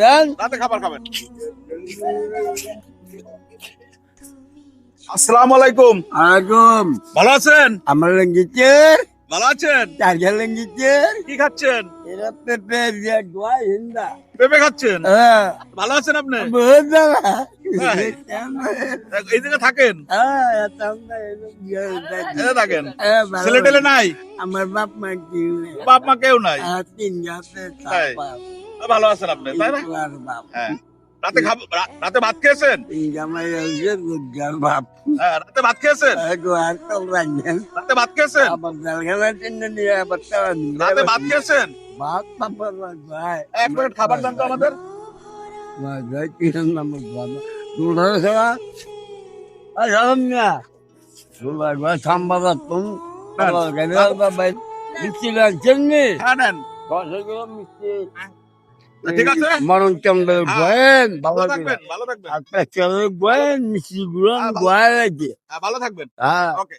দেন। রাতে খাবার খাবেন। আসসালামু আলাইকুম। আলাইকুম। ভালো আছেন? আমার লেঙ্গিছে ভালো আছেন? চারজা লেঙ্গিছে কি? খাচ্ছেন? এরা পেপে দোয়া হিন্দা। পেঁপে খাচ্ছেন? হ্যাঁ। ভালো আছেন আপনি? বহুত এই থাকেন? হ্যাঁ থাকেন? হ্যাঁ, ছেলে টেলে নাই? আমার বাপ মা কি নেই। বাপ মা কেউ নাই? তিন? ভালো আছেন আপনি তাই না? হ্যাঁ। রাতে খাব রাতে ভাত খেয়েছেন? হ্যাঁ রাতে ভাত খেয়েছেন? রাতে ভাত খেয়েছেন? রাতে ভাত খেয়েছেন? ভাত এক প্লেট খাবার দেন তো আমাদের। লাগছেন হ্যাঁ মিষ্টি। ঠিক আছে? মরণ চন্দ্র বয়েন ভালো বাবা থাকবেন ভালো থাকবেন। আপনার চন্দ্র বয়েন? মিষ্টি গুলো গোয়া লাগে হ্যাঁ, ভালো থাকবেন। হ্যাঁ। ওকে